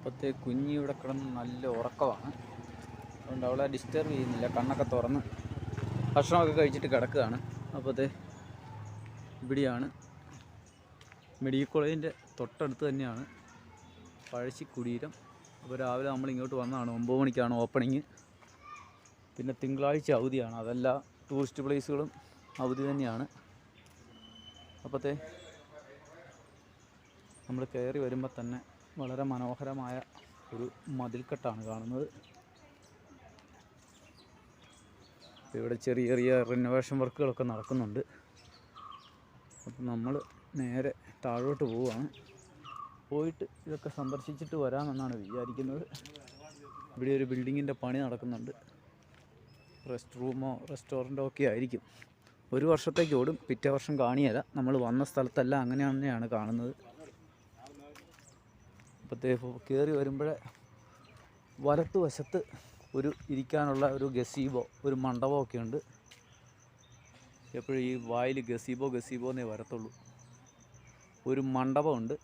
അപ്പോഴത്തെ കുഞ്ഞി ഇവിടെ കിടന്ന് നല്ല ഉറക്കമാണ്. അതുകൊണ്ട് അവളെ ഡിസ്റ്റർബ് ചെയ്യുന്നില്ല. കണ്ണൊക്കെ തുറന്ന് ഭക്ഷണമൊക്കെ കഴിച്ചിട്ട് കിടക്കുകയാണ്. അപ്പോഴത്തെ ഇവിടെയാണ് മെഡിക്കൽ കോളേജിന്റെ തൊട്ടടുത്ത് തന്നെയാണ് പഴശ്ശി കുടീരം. അപ്പോൾ രാവിലെ നമ്മൾ ഇങ്ങോട്ട് വന്നതാണ്. ഒമ്പത് മണിക്കാണ് ഓപ്പണിങ് പിന്നെ തിങ്കളാഴ്ച അവധിയാണ്. അതെല്ലാ ടൂറിസ്റ്റ് പ്ലേസുകളും അവധി തന്നെയാണ്. അപ്പോഴത്തെ നമ്മൾ കയറി വരുമ്പോൾ തന്നെ വളരെ മനോഹരമായ ഒരു മതിൽക്കെട്ടാണ് കാണുന്നത്. ഇവിടെ ചെറിയ ചെറിയ റിനോവേഷൻ വർക്കുകളൊക്കെ നടക്കുന്നുണ്ട്. അപ്പം നമ്മൾ നേരെ താഴോട്ട് പോവുകയാണ്. പോയിട്ട് ഇതൊക്കെ സന്ദർശിച്ചിട്ട് വരാമെന്നാണ് വിചാരിക്കുന്നത്. ഇവിടെ ഒരു ബിൽഡിങ്ങിന്റെ പണി നടക്കുന്നുണ്ട്. റെസ്റ്റ് റൂമോ റെസ്റ്റോറന്റോ ഒക്കെ ആയിരിക്കും. ഒരു വർഷത്തേക്ക് ഓടും. പിറ്റേ വർഷം കാണിയല്ല. നമ്മൾ വന്ന സ്ഥലത്തല്ല അങ്ങനെ തന്നെയാണ് കാണുന്നത്. അപ്പോഴത്തേ കയറി വരുമ്പോഴേ വലത്തുവശത്ത് ഒരു ഇരിക്കാനുള്ള ഒരു ഗസീബോ ഒരു മണ്ഡപമോ ഒക്കെ ഉണ്ട്. എപ്പോഴും ഈ വായിൽ ഗസീബോ ഗസീബോ എന്നേ വരത്തുള്ളൂ. ഒരു മണ്ഡപമുണ്ട്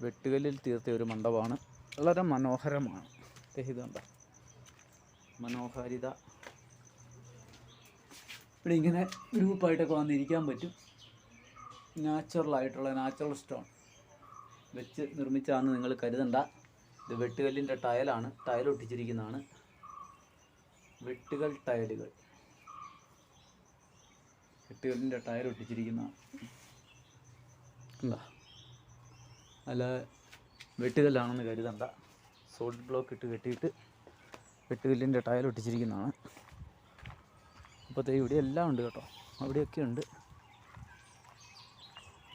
വെട്ടുകല്ലിൽ തീർത്ത ഒരു മണ്ഡപമാണ്. വളരെ മനോഹരമാണ്. ദേ ഇത് മനോഹാരിത. ഇവിടെ ഇങ്ങനെ ഗ്രൂപ്പായിട്ടൊക്കെ വന്നിരിക്കാൻ പറ്റും. നാച്ചുറൽ ആയിട്ടുള്ള നാച്ചുറൽ സ്റ്റോൺ. വെച്ച് നിർമ്മിച്ചാണ് നിങ്ങൾ കരുതണ്ട. ഇത് വെട്ടുകല്ലിന്റെ ടയലാണ്. ടയൽ ഒട്ടിച്ചിരിക്കുന്നതാണ്. വെട്ടുകൽ ടയലുകൾ. വെട്ടുകല്ലിന്റെ ടയൽ ഒട്ടിച്ചിരിക്കുന്ന എന്താ അല്ല വെട്ടുകല്ലാണെന്ന് കരുതണ്ട. സോളിഡ് ബ്ലോക്ക് ഇട്ട് കെട്ടിയിട്ട് വെട്ടുകല്ലിന്റെ ടയൽ ഒട്ടിച്ചിരിക്കുന്നതാണ്. അപ്പോഴത്തേക്ക് ഇവിടെ എല്ലാം ഉണ്ട് കേട്ടോ. അവിടെയൊക്കെ ഉണ്ട്.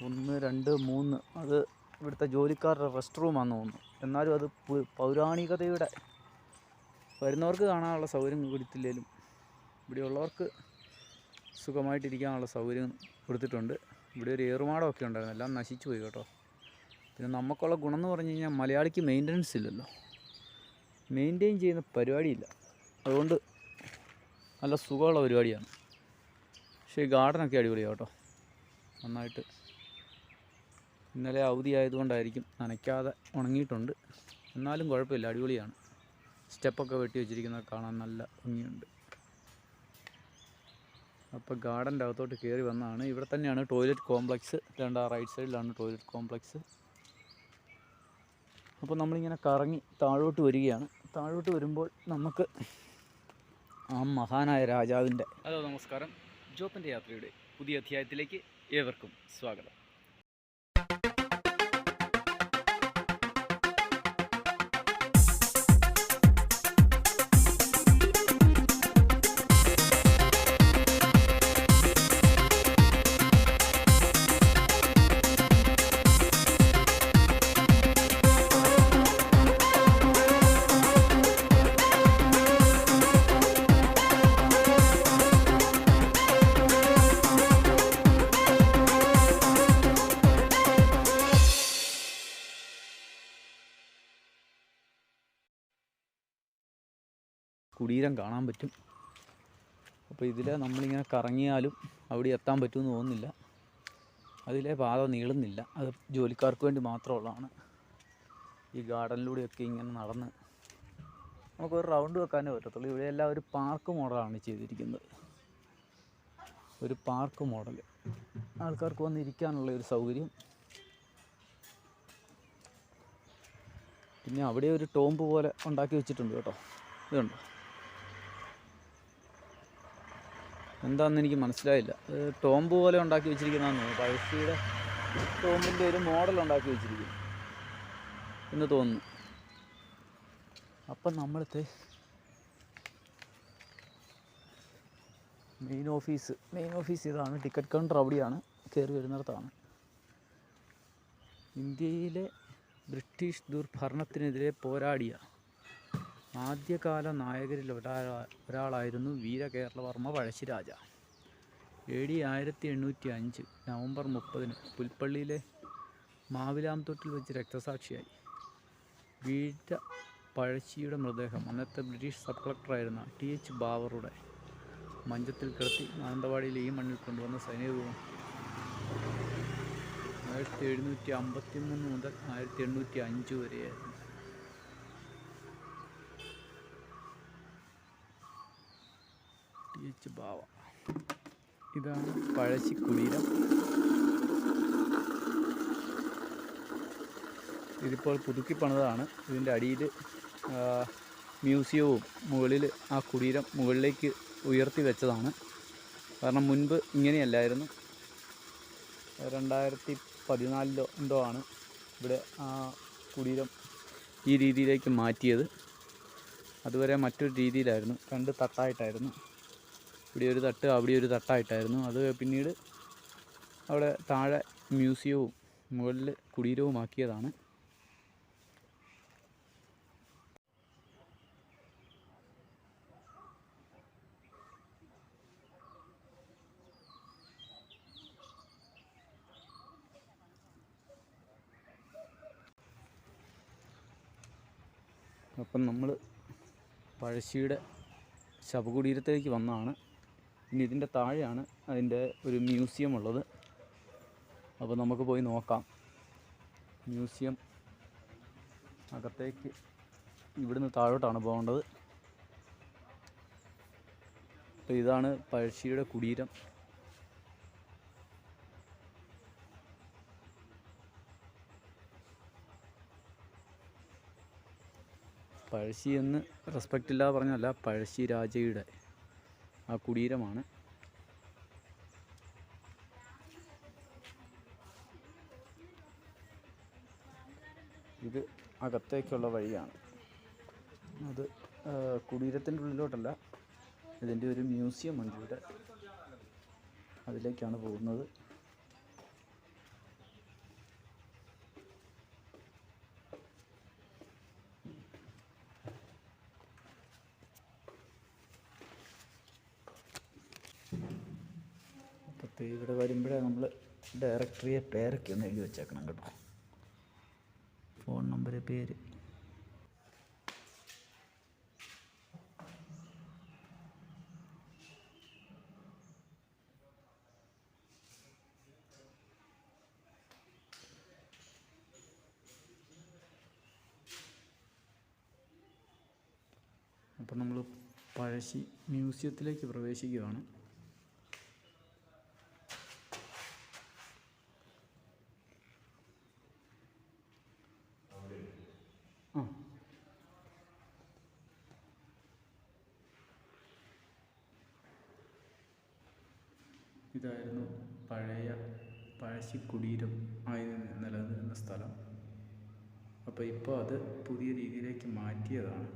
ഒന്ന് രണ്ട് മൂന്ന്. അത് ഇവിടുത്തെ ജോലിക്കാരുടെ റെസ്റ്റ് റൂമാണെന്ന് തോന്നുന്നു. എന്നാലും അത് പൗരാണികതയുടെ വരുന്നവർക്ക് കാണാനുള്ള സൗകര്യം കൊടുത്തില്ലെങ്കിലും ഇവിടെയുള്ളവർക്ക് സുഖമായിട്ടിരിക്കാനുള്ള സൗകര്യം കൊടുത്തിട്ടുണ്ട്. ഇവിടെ ഒരു ഏറുമാടമൊക്കെ ഉണ്ടായിരുന്നു. എല്ലാം നശിച്ചു പോയി കേട്ടോ. പിന്നെ നമുക്കുള്ള ഗുണം എന്ന് പറഞ്ഞു കഴിഞ്ഞാൽ മലയാളിക്ക് മെയിന്റനൻസ് ഇല്ലല്ലോ. മെയിന്റെയിൻ ചെയ്യുന്ന പരിപാടിയില്ല. അതുകൊണ്ട് നല്ല സുഖമുള്ള പരിപാടിയാണ്. പക്ഷേ ഗാർഡനൊക്കെ അടിപൊളിയാണ് കേട്ടോ. നന്നായിട്ട് ഇന്നലെ അവധി ആയതുകൊണ്ടായിരിക്കും നനയ്ക്കാതെ ഉണങ്ങിയിട്ടുണ്ട്. എന്നാലും കുഴപ്പമില്ല അടിപൊളിയാണ്. സ്റ്റെപ്പൊക്കെ വെട്ടി വെച്ചിരിക്കുന്നത് കാണാൻ നല്ല ഭംഗിയുണ്ട്. അപ്പോൾ ഗാർഡന്റെ അകത്തോട്ട് കയറി വന്നതാണ്. ഇവിടെ തന്നെയാണ് ടോയ്ലറ്റ് കോംപ്ലക്സ് രണ്ടാ റൈറ്റ് സൈഡിലാണ് ടോയ്ലറ്റ് കോംപ്ലക്സ് അപ്പോൾ നമ്മളിങ്ങനെ കറങ്ങി താഴോട്ട് വരികയാണ്. താഴോട്ട് വരുമ്പോൾ നമുക്ക് ആ മഹാനായ രാജാവിന്റെ ഹലോ നമസ്കാരം. ജോപ്പന്റെ യാത്രയുടെ പുതിയ അധ്യായത്തിലേക്ക് ഏവർക്കും സ്വാഗതം. കുടീരം കാണാൻ പറ്റും. അപ്പോൾ ഇതിൽ നമ്മളിങ്ങനെ കറങ്ങിയാലും അവിടെ എത്താൻ പറ്റുമെന്ന് തോന്നുന്നില്ല. അതിലെ പാത നീളുന്നില്ല. അത് ജോലിക്കാർക്ക് വേണ്ടി മാത്രമുള്ളതാണ്. ഈ ഗാർഡനിലൂടെയൊക്കെ ഇങ്ങനെ നടന്ന് നമുക്കൊരു റൗണ്ട് വെക്കാനേ പറ്റത്തുള്ളൂ. ഇവിടെ എല്ലാം ഒരു പാർക്ക് മോഡലാണ് ചെയ്തിരിക്കുന്നത്. ഒരു പാർക്ക് മോഡൽ ആൾക്കാർക്ക് വന്നിരിക്കാനുള്ള ഒരു സൗകര്യം. പിന്നെ അവിടെ ഒരു ടോംബ് പോലെ ഉണ്ടാക്കി വെച്ചിട്ടുണ്ട് കേട്ടോ. ഇതുണ്ടോ? എന്താണെന്ന് എനിക്ക് മനസ്സിലായില്ല. ടോംബ് പോലെ ഉണ്ടാക്കി വെച്ചിരിക്കുന്നതെന്ന് തോന്നുന്നു. പഴശ്ശിയുടെ ടോംബിന്റെ ഒരു മോഡൽ ഉണ്ടാക്കി വെച്ചിരിക്കുന്നു. എന്ന് തോന്നുന്നു. അപ്പം നമ്മളത്തെ മെയിൻ ഓഫീസ് മെയിൻ ഓഫീസ് ഇതാണ്. ടിക്കറ്റ് കൗണ്ടർ അവിടെയാണ് കയറി വരുന്നിടത്താണ്. ഇന്ത്യയിലെ ബ്രിട്ടീഷ് ദുർഭരണത്തിനെതിരെ പോരാടിയ ആദ്യകാല നായകരിൽ ഒരാ ഒരാളായിരുന്നു വീരകേരളവർമ്മ പഴശ്ശിരാജ. എ ഡി ആയിരത്തി എണ്ണൂറ്റി അഞ്ച് നവംബർ മുപ്പതിന് പുൽപ്പള്ളിയിലെ മാവിലാംതൊട്ടിൽ വെച്ച് രക്തസാക്ഷിയായി. വീര പഴശ്ശിയുടെ മൃതദേഹം അന്നത്തെ ബ്രിട്ടീഷ് സബ് കളക്ടറായിരുന്ന ടി എച്ച് ബാവറുടെ മഞ്ചത്തിൽ കിടത്തി മാനന്തവാടിയിലെ ഈ മണ്ണിൽ കൊണ്ടുവന്ന സൈനികവും ആയിരത്തി എഴുന്നൂറ്റി അമ്പത്തി മൂന്ന് മുതൽ ആയിരത്തി എണ്ണൂറ്റി അഞ്ച് വരെയായിരുന്നു. എച്ച് ഇതാണ് പഴശ്ശി കുടീരം ഇതിപ്പോൾ പുതുക്കി പണിതാണ് ഇതിന്റെ അടിയിൽ മ്യൂസിയവും മുകളിൽ ആ കുടീരം മുകളിലേക്ക് ഉയർത്തി വെച്ചതാണ്. കാരണം മുൻപ് ഇങ്ങനെയല്ലായിരുന്നു. രണ്ടായിരത്തി പതിനാലിലോ എന്തോ ആണ് ഇവിടെ ആ കുടീരം ഈ രീതിയിലേക്ക് മാറ്റിയത്. അതുവരെ മറ്റൊരു രീതിയിലായിരുന്നു. രണ്ട് തട്ടായിട്ടായിരുന്നു. ഇവിടെ ഒരു തട്ട് അവിടെ ഒരു തട്ടായിട്ടായിരുന്നു. അത് പിന്നീട് അവിടെ താഴെ മ്യൂസിയവും മുകളിൽ കുടീരവും ആക്കിയതാണ് അപ്പം നമ്മൾ പഴശ്ശിയുടെ ശവകുടീരത്തിലേക്ക് വന്നതാണ്. ഇനി ഇതിന്റെ താഴെയാണ് അതിന്റെ ഒരു മ്യൂസിയം ഉള്ളത്. അപ്പോൾ നമുക്ക് പോയി നോക്കാം. മ്യൂസിയം അകത്തേക്ക് ഇവിടുന്ന് താഴോട്ടാണ് പോകേണ്ടത്. അപ്പോൾ ഇതാണ് പഴശ്ശിയുടെ കുടീരം. പഴശ്ശി എന്ന് റെസ്പെക്റ്റ് ഇല്ലാതെ പറഞ്ഞല്ല പഴശ്ശി രാജയുടെ. ആ കുടീരമാണ്. ഇത് അകത്തേക്കുള്ള വഴിയാണ്. അത് കുടീരത്തിന്റെ ഉള്ളിലോട്ടല്ല ഇതിന്റെ ഒരു മ്യൂസിയം ഉണ്ട് ഇവിടെ. അതിലേക്കാണ് പോകുന്നത്. അപ്പോൾ ഇവിടെ വരുമ്പോഴേ നമ്മൾ ഡയറക്ടറിയെ പേരൊക്കെ ഒന്ന് എഴുതി വെച്ചേക്കണം കേട്ടോ. ഫോൺ നമ്പർ പേര്. അപ്പോൾ നമ്മൾ പഴശ്ശി മ്യൂസിയത്തിലേക്ക് പ്രവേശിക്കുകയാണ് ആ ഇതായിരുന്നു പഴയ പഴശ്ശി കുടീരം ആയി നിലനിന്നിരുന്ന സ്ഥലം. അപ്പോൾ ഇപ്പോൾ അത് പുതിയ രീതിയിലേക്ക് മാറ്റിയതാണ്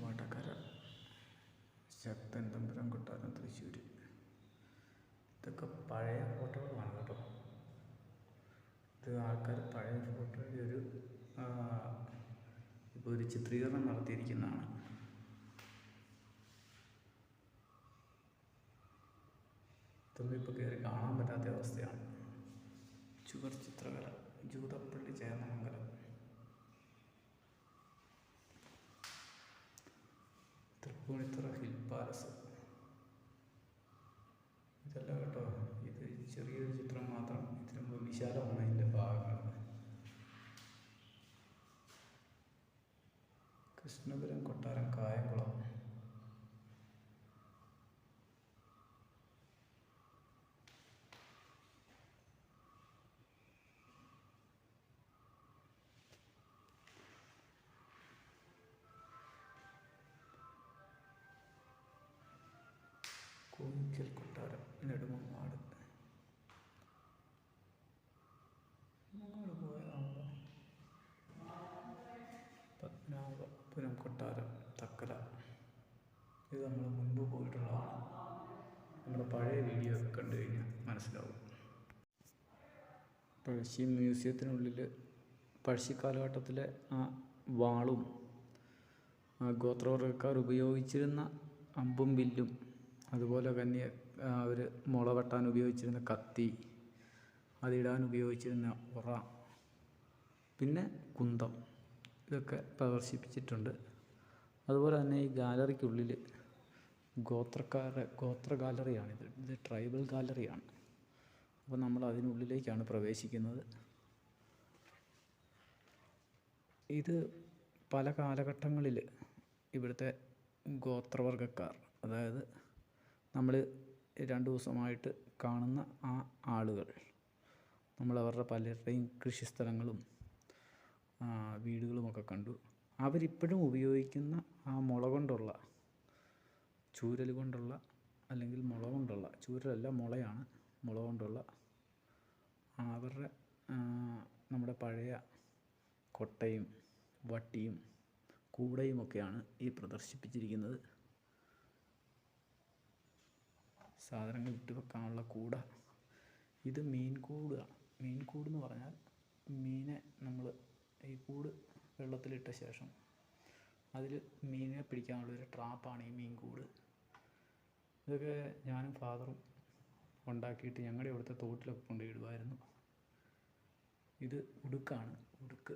വടകര ശക്തൻ തമ്പുരാൻ കൊട്ടാരം തൃശ്ശൂർ ഇതൊക്കെ പഴയ ഫോട്ടോകളാണ് കേട്ടോ ഇത് ആൾക്കാർ പഴയ ഫോട്ടോയുടെ ഒരു ഇപ്പോൾ ഒരു ചിത്രീകരണം നടത്തിയിരിക്കുന്നതാണ്. ഇതൊന്നും കോയിക്കൽ കൊട്ടാരം നെടുമങ്ങാട്. അങ്ങോട്ട് പോയതാണല്ലോ പത്മനാഭപുരം കൊട്ടാരം തക്കല ഇത് നമ്മൾ മുൻപ് പോയിട്ടുള്ളതാണ് നമ്മുടെ പഴയ വീഡിയോ ഒക്കെ കണ്ടു കഴിഞ്ഞാൽ മനസ്സിലാവും. പഴശ്ശി മ്യൂസിയത്തിനുള്ളിൽ പഴശ്ശി കാലഘട്ടത്തിലെ ആ വാളും ആ ഗോത്രവർഗക്കാർ ഉപയോഗിച്ചിരുന്ന അമ്പും വില്ലും അതുപോലെ തന്നെ അവർ മുള വെട്ടാൻ ഉപയോഗിച്ചിരുന്ന കത്തി അതിടാൻ ഉപയോഗിച്ചിരുന്ന ഉറ പിന്നെ കുന്തം ഇതൊക്കെ പ്രദർശിപ്പിച്ചിട്ടുണ്ട്. അതുപോലെ തന്നെ ഈ ഗാലറിക്കുള്ളിൽ ഗോത്രക്കാരുടെ ഗോത്ര ഗാലറിയാണിത് ഇത്. ട്രൈബൽ ഗാലറിയാണ്. അപ്പോൾ നമ്മൾ അതിനുള്ളിലേക്കാണ് പ്രവേശിക്കുന്നത്. ഇത് പല കാലഘട്ടങ്ങളിൽ ഇവിടുത്തെ ഗോത്രവർഗക്കാർ അതായത് നമ്മൾ രണ്ട് ദിവസമായിട്ട് കാണുന്ന ആ ആളുകൾ. നമ്മൾ അവരുടെ പലരുടെയും കൃഷിസ്ഥലങ്ങളും വീടുകളുമൊക്കെ കണ്ടു. അവരിപ്പോഴും ഉപയോഗിക്കുന്ന ആ മുള കൊണ്ടുള്ള ചൂരൽ കൊണ്ടുള്ള അല്ലെങ്കിൽ മുള കൊണ്ടുള്ള ചൂരലല്ല മുളയാണ് മുള കൊണ്ടുള്ള അവരുടെ നമ്മുടെ പഴയ കൊട്ടയും വട്ടിയും കൂടയുമൊക്കെയാണ് ഈ പ്രദർശിപ്പിച്ചിരിക്കുന്നത്. സാധനങ്ങൾ ഇട്ട് വെക്കാനുള്ള കൂട. ഇത് മീൻ കൂടാണ് മീൻ കൂട് എന്ന് പറഞ്ഞാൽ മീനെ നമ്മൾ ഈ കൂട് വെള്ളത്തിലിട്ട ശേഷം അതിൽ മീനിനെ പിടിക്കാനുള്ളൊരു ട്രാപ്പാണ് ഈ മീൻ കൂട്. ഇതൊക്കെ ഞാനും ഫാദറും ഉണ്ടാക്കിയിട്ട് ഞങ്ങളുടെ ഇവിടുത്തെ തോട്ടിലൊക്കെ കൊണ്ടുപോയിടുമായിരുന്നു ഇത് ഉടുക്കാണ്. ഉടുക്ക്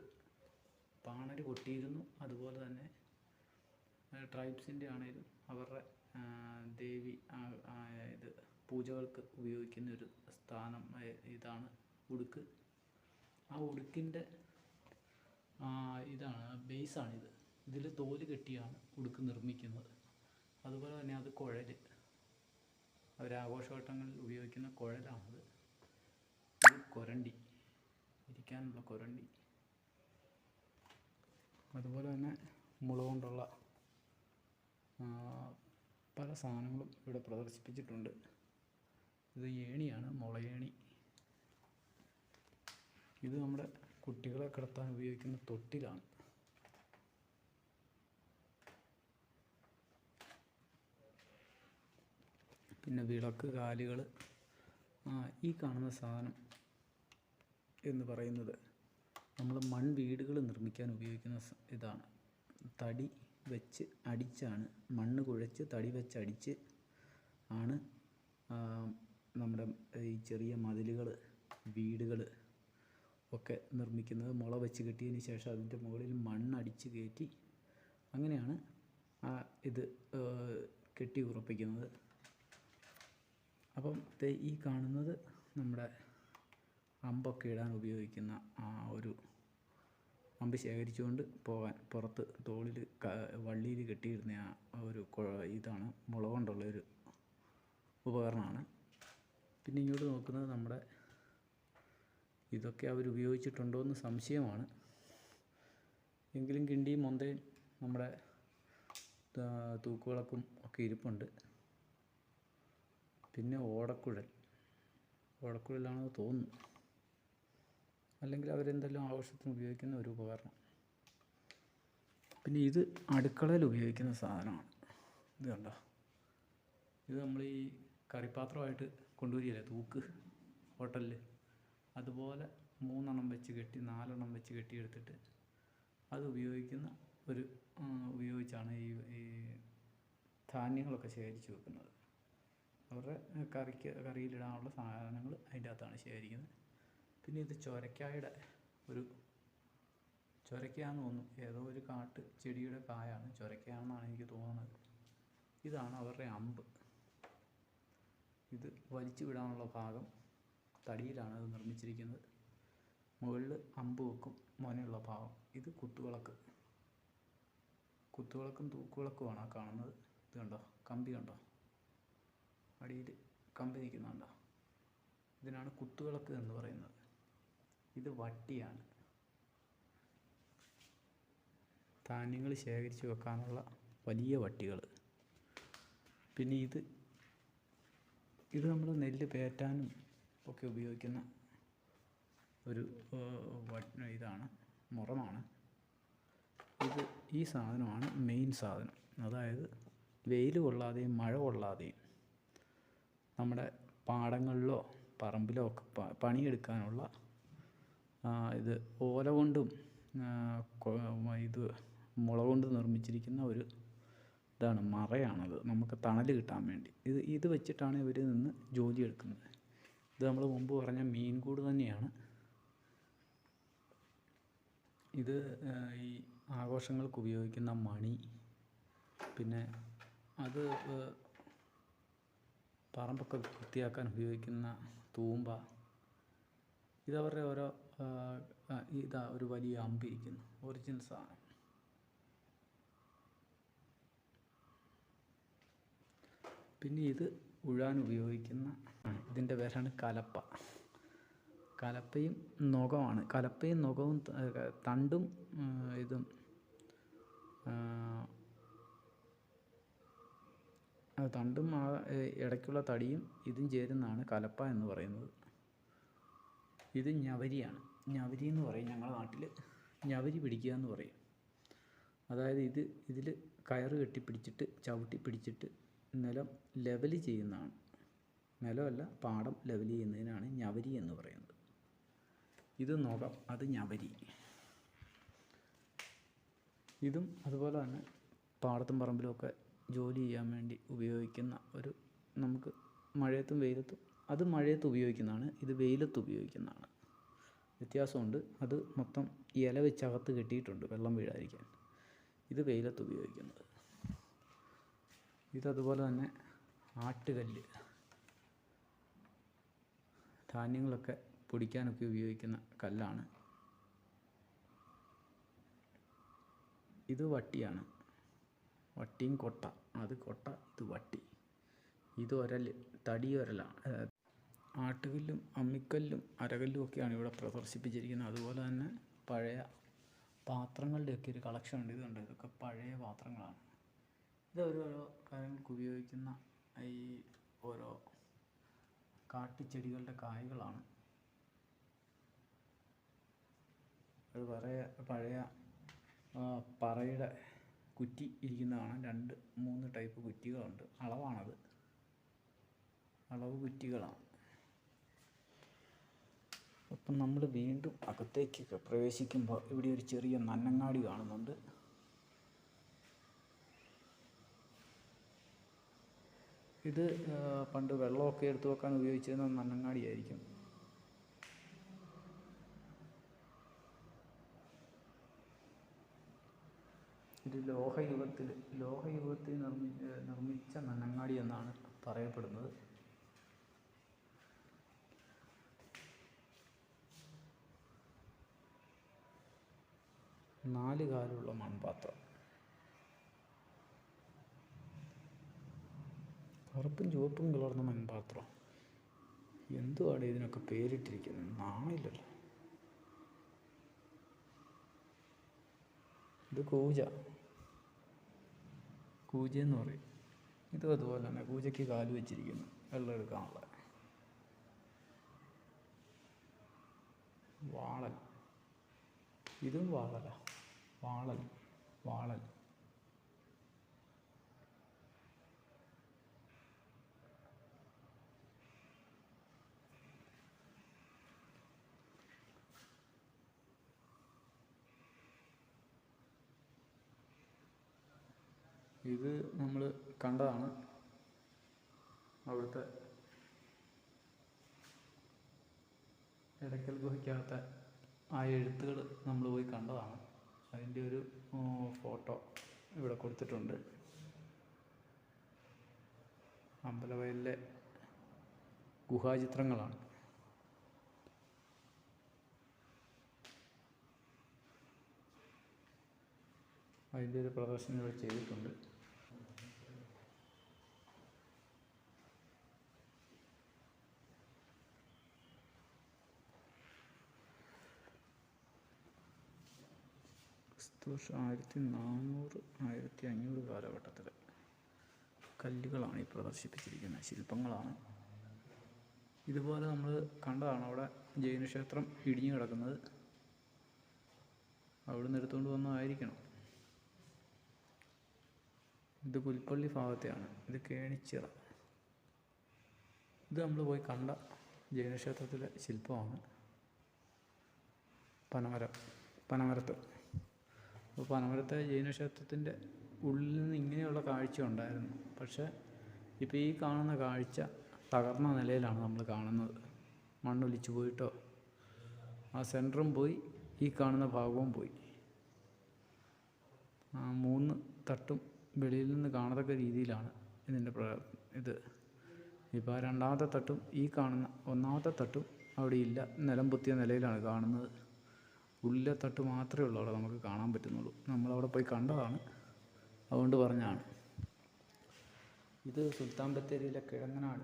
പാണര് കൊട്ടിയിരുന്നു അതുപോലെ തന്നെ ട്രൈബ്സിന്റെ ആണേലും അവരുടെ പൂജകൾക്ക് ഉപയോഗിക്കുന്ന ഒരു സ്ഥാനം ഇതാണ് ഉടുക്ക്. ആ ഉടുക്കിന്റെ ഇതാണ് ബേസാണിത്. ഇതിൽ തോൽ കെട്ടിയാണ് ഉടുക്ക് നിർമ്മിക്കുന്നത്. അതുപോലെ തന്നെ അത് കുഴൽ അവരാഘോഷഘട്ടങ്ങളിൽ ഉപയോഗിക്കുന്ന കുഴലാണത്. കൊരണ്ടി. ഇരിക്കാനുള്ള കൊരണ്ടി. അതുപോലെ തന്നെ മുള കൊണ്ടുള്ള പല സാധനങ്ങളും ഇവിടെ പ്രദർശിപ്പിച്ചിട്ടുണ്ട്. ഇത് ഏണിയാണ് മുളയേണി ഇത് നമ്മുടെ കുട്ടികളെ കിടത്താൻ ഉപയോഗിക്കുന്ന തൊട്ടിലാണ്. പിന്നെ വിളക്ക് കാലുകൾ. ഈ കാണുന്ന സാധനം എന്ന് പറയുന്നത് നമ്മൾ മൺ വീടുകൾ നിർമ്മിക്കാൻ ഉപയോഗിക്കുന്ന ഇതാണ്. തടി വെച്ച് അടിച്ചാണ് മണ്ണ് കുഴച്ച് തടി വെച്ച് അടിച്ച് ആണ് ആ, നമ്മുടെ ഈ ചെറിയ മതിലുകൾ വീടുകൾ ഒക്കെ നിർമ്മിക്കുന്നത് മുള വെച്ച് കെട്ടിയതിന് ശേഷം അതിന്റെ മുകളിൽ മണ്ണടിച്ച് കയറ്റി അങ്ങനെയാണ് ആ ഇത് കെട്ടി ഉറപ്പിക്കുന്നത്. അപ്പം ഈ കാണുന്നത് നമ്മുടെ അമ്പൊക്കെ ഇടാൻ ഉപയോഗിക്കുന്ന ആ ഒരു അമ്പ് ശേഖരിച്ചുകൊണ്ട് പോകാൻ പുറത്ത് തോളിൽ വള്ളിയിൽ കെട്ടിയിരുന്ന ആ ഒരു ഇതാണ് മുള കൊണ്ടുള്ള ഒരു ഉപകരണമാണ്. പിന്നെ ഇങ്ങോട്ട് നോക്കുന്നത് നമ്മുടെ ഇതൊക്കെ അവർ ഉപയോഗിച്ചിട്ടുണ്ടോ എന്ന് സംശയമാണ്. എങ്കിലും കിണ്ടിയും മൊന്തയും നമ്മുടെ തൂക്കുവിളക്കും ഒക്കെ ഇരിപ്പുണ്ട്. പിന്നെ ഓടക്കുഴൽ. ഓടക്കുഴലാണെന്ന് തോന്നുന്നു. അല്ലെങ്കിൽ അവരെന്തെല്ലാം ആവശ്യത്തിന് ഉപയോഗിക്കുന്ന ഒരു ഉപകരണം. പിന്നെ ഇത് അടുക്കളയിൽ ഉപയോഗിക്കുന്ന സാധനമാണ്. ഇത് കണ്ടോ? ഇത് നമ്മൾ ഈ കറിപ്പാത്രമായിട്ട് കൊണ്ടുവരികയില്ലേ? തൂക്ക് ഹോട്ടലിൽ അതുപോലെ മൂന്നെണ്ണം വെച്ച് കെട്ടി നാലെണ്ണം വെച്ച് കെട്ടിയെടുത്തിട്ട് അത് ഉപയോഗിക്കുന്ന ഒരു ഉപയോഗിച്ചാണ് ഈ ഈ ധാന്യങ്ങളൊക്കെ ശേഖരിച്ച് വെക്കുന്നത്. അവരുടെ കറിക്ക് കറിയിലിടാനുള്ള സാധനങ്ങൾ അതിന്റെ അകത്താണ് ശേഖരിക്കുന്നത്. പിന്നെ ഇത് ചൊരക്കായുടെ ഒരു ചൊരക്കയാന്ന് തോന്നുന്നു. ഏതോ ഒരു കാട്ട് ചെടിയുടെ കായാണ് ചൊരക്കയാണെന്നാണ് എനിക്ക് തോന്നുന്നത്. ഇതാണ് അവരുടെ അമ്പ്. ഇത് വലിച്ചു വിടാനുള്ള ഭാഗം തടിയിലാണ് അത് നിർമ്മിച്ചിരിക്കുന്നത്. മുകളിൽ അമ്പ് വെക്കും മോനെയുള്ള ഭാഗം. ഇത് കുത്തുവിളക്ക്. കുത്തുവിളക്കും തൂക്കുവിളക്കുമാണ് ആ കാണുന്നത്. ഇത് കണ്ടോ? കമ്പി കണ്ടോ? അടിയിൽ കമ്പി നിൽക്കുന്നുണ്ടോ ഇതിനാണ് കുത്തുവിളക്ക് എന്ന് പറയുന്നത്. ഇത് വട്ടിയാണ്. ധാന്യങ്ങൾ ശേഖരിച്ച് വെക്കാനുള്ള വലിയ വട്ടികൾ. പിന്നെ ഇത് ഇത് നമ്മൾ നെല്ല് പേറ്റാനും ഒക്കെ ഉപയോഗിക്കുന്ന ഒരു ഇതാണ്. മുറമാണ്. ഇത് ഈ സാധനമാണ് മെയിൻ സാധനം. അതായത് വെയിൽ കൊള്ളാതെയും മഴ കൊള്ളാതെയും നമ്മുടെ പാടങ്ങളിലോ പറമ്പിലോ ഒക്കെ പണിയെടുക്കാനുള്ള ഇത് ഓല കൊണ്ടും ഇത് മുള കൊണ്ട് നിർമ്മിച്ചിരിക്കുന്ന ഒരു ഇതാണ് മറയാണത്. നമുക്ക് തണൽ കിട്ടാൻ വേണ്ടി. ഇത് ഇത് വെച്ചിട്ടാണ് ഇവർ നിന്ന് ജോലി എടുക്കുന്നത് ഇത് നമ്മൾ മുമ്പ് പറഞ്ഞ മീൻകൂട് തന്നെയാണ്. ഇത് ഈ ആഘോഷങ്ങൾക്ക് ഉപയോഗിക്കുന്ന മണി. പിന്നെ അത് പറമ്പൊക്കെ വൃത്തിയാക്കാൻ ഉപയോഗിക്കുന്ന തൂമ്പ. ഇതവരുടെ ഓരോ ഇതാ ഒരു വലിയ അമ്പിരിക്കുന്നു ഒറിജിനൽ സാധനം. പിന്നെ ഇത് ഉഴാൻ ഉപയോഗിക്കുന്ന. ഇതിന്റെ പേരാണ് കലപ്പ. കലപ്പയും നുകമാണ് കലപ്പയും നുകവും തണ്ടും ഇതും തണ്ടും ആ ഇടയ്ക്കുള്ള തടിയും ഇതും ചേരുന്നതാണ് കലപ്പ എന്ന് പറയുന്നത്. ഇത് ഞവരിയാണ്. ഞവരി എന്ന് പറയും ഞങ്ങളുടെ നാട്ടിൽ ഞവരി പിടിക്കുക എന്ന് പറയും. അതായത് ഇത് ഇതിൽ കയറ് കെട്ടി പിടിച്ചിട്ട് ചവിട്ടി പിടിച്ചിട്ട് നിലം ലെവൽ ചെയ്യുന്നതാണ്. നിലമല്ല പാടം ലെവൽ ചെയ്യുന്നതിനാണ് ഞവരി എന്ന് പറയുന്നത്. ഇത് നോക്കാം അത് ഞവരി. ഇതും അതുപോലെ തന്നെ പാടത്തും പറമ്പിലുമൊക്കെ ജോലി ചെയ്യാൻ വേണ്ടി ഉപയോഗിക്കുന്ന ഒരു നമുക്ക് മഴയത്തും വെയിലത്തും അത് മഴയത്ത് ഉപയോഗിക്കുന്നതാണ് ഇത് വെയിലത്ത് ഉപയോഗിക്കുന്നതാണ്. വ്യത്യാസമുണ്ട് അത് മൊത്തം ഇല വെച്ചകത്ത് കെട്ടിയിട്ടുണ്ട് വെള്ളം വീഴാതിരിക്കാൻ. ഇത് വെയിലത്ത് ഉപയോഗിക്കുന്നത്. ഇതതുപോലെ തന്നെ ആട്ടുകല്ല്. ധാന്യങ്ങളൊക്കെ പൊടിക്കാനൊക്കെ ഉപയോഗിക്കുന്ന കല്ലാണ്. ഇത് വട്ടിയാണ്. വട്ടിയും കൊട്ട. അത് കൊട്ട ഇത് വട്ടി. ഇത് ഒരൽ തടി ഒരലാണ് ആട്ടുകല്ലും അമ്മിക്കല്ലും അരകല്ലും ഒക്കെയാണ് ഇവിടെ പ്രദർശിപ്പിച്ചിരിക്കുന്നത്. അതുപോലെ തന്നെ പഴയ പാത്രങ്ങളുടെയൊക്കെ ഒരു കളക്ഷൻ ഉണ്ട്. ഇതുണ്ട്. ഇതൊക്കെ പഴയ പാത്രങ്ങളാണ്. ഇത് ഓരോരോ കാര്യങ്ങൾക്ക് ഉപയോഗിക്കുന്ന ഈ ഓരോ കാട്ടുചെടികളുടെ കായ്കളാണ്. അത് പഴയ പഴയ പറയുടെ കുറ്റി ഇരിക്കുന്നതാണ് രണ്ട് മൂന്ന് ടൈപ്പ് കുറ്റികളുണ്ട്. അളവാണത്. അളവ് കുറ്റികളാണ്. അപ്പം നമ്മൾ വീണ്ടും അകത്തേക്കൊക്കെ പ്രവേശിക്കുമ്പോൾ ഇവിടെ ഒരു ചെറിയ നന്നങ്ങാടി കാണുന്നുണ്ട്. ഇത് പണ്ട് വെള്ളമൊക്കെ എടുത്തു വെക്കാൻ ഉപയോഗിച്ചിരുന്ന മണ്ണങ്ങാടിയായിരിക്കും. ഇത് ലോഹയുഗത്തിൽ ലോഹയുഗത്തിൽ നിർമ്മി നിർമ്മിച്ച നന്നങ്ങാടി എന്നാണ് പറയപ്പെടുന്നത്. നാല് കാലുള്ള മൺപാത്രം. കറുപ്പും ചുവപ്പും കലർന്ന മൺപാത്രം. എന്തുവാണ് ഇതിനൊക്കെ പേരിട്ടിരിക്കുന്നത്? നാണില്ലല്ലോ ഇത് കൂജ. കൂജ എന്ന് പറയും. ഇതും അതുപോലെ തന്നെ കൂജയ്ക്ക് കാൽ വെച്ചിരിക്കുന്നു. വെള്ളം എടുക്കാനുള്ള. വാളൻ. ഇതും വാളല വാളൽ വാളൽ ഇത് നമ്മൾ കണ്ടതാണ്. അവിടുത്തെ എടക്കൽ ഗുഹയ്ക്കകത്തെ ആ എഴുത്തുകൾ നമ്മൾ പോയി കണ്ടതാണ്. അതിന്റെ ഒരു ഫോട്ടോ ഇവിടെ കൊടുത്തിട്ടുണ്ട്. അമ്പലവയലിലെ ഗുഹാചിത്രങ്ങളാണ്. അതിന്റെ ഒരു പ്രദർശനം ഇവിടെ ചെയ്തിട്ടുണ്ട്. ക്രിസ്തുവർഷം ആയിരത്തി നാനൂറ് ആയിരത്തി അഞ്ഞൂറ് കാലഘട്ടത്തിൽ കല്ലുകളാണ് ഈ പ്രദർശിപ്പിച്ചിരിക്കുന്നത് ശില്പങ്ങളാണ്. ഇതുപോലെ നമ്മൾ കണ്ടതാണ് അവിടെ ജൈനക്ഷേത്രം ഇടിഞ്ഞു കിടക്കുന്നത്. അവിടുന്ന് എടുത്തുകൊണ്ട് വന്നതായിരിക്കണം ഇത് പുൽപ്പള്ളി ഭാഗത്തെയാണ്. ഇത് കേണിച്ചിറ. ഇത് നമ്മൾ പോയി കണ്ട ജൈനക്ഷേത്രത്തിലെ ശില്പമാണ് പനമരം പനമരത്ത്. അപ്പോൾ പനമരത്തെ ജൈനക്ഷേത്രത്തിന്റെ ഉള്ളിൽ നിന്ന് ഇങ്ങനെയുള്ള കാഴ്ച ഉണ്ടായിരുന്നു. പക്ഷേ ഇപ്പോൾ ഈ കാണുന്ന കാഴ്ച തകർന്ന നിലയിലാണ് നമ്മൾ കാണുന്നത്. മണ്ണൊലിച്ചു പോയിട്ടോ? ആ സെന്ററും പോയി ഈ കാണുന്ന ഭാഗവും പോയി. ആ മൂന്ന് തട്ടും വെളിയിൽ നിന്ന് കാണത്തക്ക രീതിയിലാണ് ഇതിന്റെ ഇത് ഇപ്പോൾ രണ്ടാമത്തെ തട്ടും ഈ കാണുന്ന ഒന്നാമത്തെ തട്ടും അവിടെ ഇല്ല. നിലം പൊത്തിയ നിലയിലാണ് കാണുന്നത്. ഉള്ളിലെ തട്ട് മാത്രമേ ഉള്ളൂ അവിടെ നമുക്ക് കാണാൻ പറ്റുന്നുള്ളൂ. നമ്മളവിടെ പോയി കണ്ടതാണ്. അതുകൊണ്ട് പറഞ്ഞാണ്. ഇത് സുൽത്താൻ ബത്തേരിയിലെ കിഴങ്ങനാട്.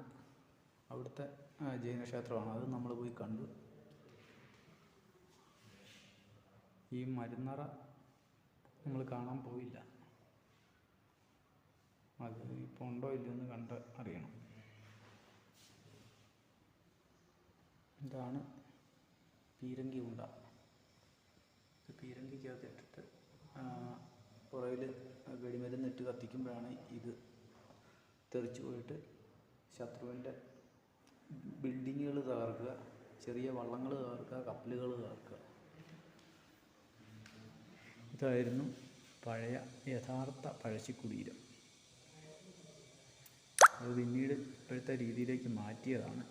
അവിടുത്തെ ജൈനക്ഷേത്രമാണ്. അത് നമ്മൾ പോയി കണ്ടു. ഈ മരുന്നറ നമ്മൾ കാണാൻ പോയില്ല. അത് ഇപ്പോൾ ഉണ്ടോ ഇല്ലയെന്ന് കണ്ട് അറിയണം. ഇതാണ് പീരങ്കി ഉണ്ട പീരങ്കിക്കകത്ത് ഇട്ടിട്ട് പുറകിൽ വെടിമരുന്ന് ഇട്ട് കത്തിക്കുമ്പോഴാണ് ഇത് തെറിച്ചു പോയിട്ട് ശത്രുവിന്റെ ബിൽഡിങ്ങുകൾ തകർക്കുക ചെറിയ വള്ളങ്ങൾ തകർക്കുക കപ്പലുകൾ തകർക്കുക. ഇതായിരുന്നു പഴയ യഥാർത്ഥ പഴശ്ശിക്കുടീരം. അത് പിന്നീട് ഇപ്പോഴത്തെ രീതിയിലേക്ക് മാറ്റിയതാണ്.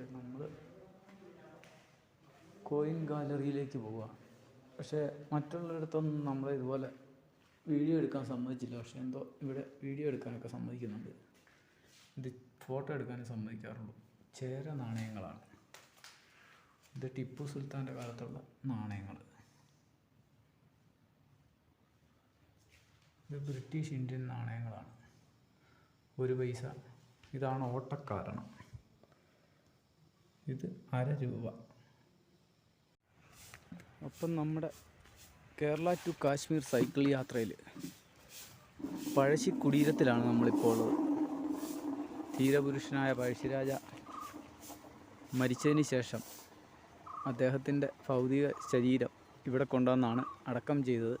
അപ്പോഴത്തേക്ക് നമ്മൾ കോയിൻ ഗാലറിയിലേക്ക് പോവുക. പക്ഷേ മറ്റുള്ളിടത്തൊന്നും നമ്മൾ ഇതുപോലെ വീഡിയോ എടുക്കാൻ സമ്മതിച്ചില്ല. പക്ഷേ എന്തോ ഇവിടെ വീഡിയോ എടുക്കാനൊക്കെ സമ്മതിക്കുന്നുണ്ട്. ഇത് ഫോട്ടോ എടുക്കാനും സമ്മതിക്കാറുള്ളൂ. ചേര നാണയങ്ങളാണ്. ഇത് ടിപ്പു സുൽത്താന്റെ കാലത്തുള്ള നാണയങ്ങൾ. ഇത് ബ്രിട്ടീഷ് ഇന്ത്യൻ നാണയങ്ങളാണ്. ഒരു പൈസ. ഇതാണ് ഓട്ടക്കാരണം. ഇത് അര രൂപ. അപ്പം നമ്മുടെ കേരള ടു കാശ്മീർ സൈക്കിൾ യാത്രയിൽ പഴശ്ശി കുടീരത്തിലാണ് നമ്മളിപ്പോൾ ധീരപുരുഷനായ പഴശ്ശിരാജ മരിച്ചതിന് ശേഷം അദ്ദേഹത്തിന്റെ ഭൗതിക ശരീരം ഇവിടെ കൊണ്ടുവന്നാണ് അടക്കം ചെയ്തത്.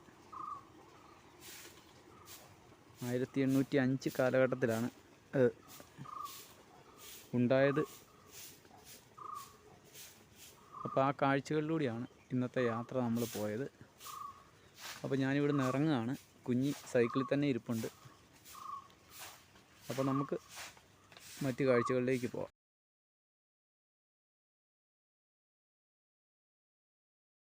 ആയിരത്തി എണ്ണൂറ്റി അഞ്ച് കാലഘട്ടത്തിലാണ് ഉണ്ടായത്. അപ്പോൾ ആ കാഴ്ചകളിലൂടെയാണ് ഇന്നത്തെ യാത്ര നമ്മൾ പോയത്. അപ്പോൾ ഞാനിവിടെ നിന്ന് ഇറങ്ങുകയാണ്. കുഞ്ഞി സൈക്കിളിൽ തന്നെ ഇരിപ്പുണ്ട്. അപ്പോൾ നമുക്ക് മറ്റു കാഴ്ചകളിലേക്ക് പോവാം.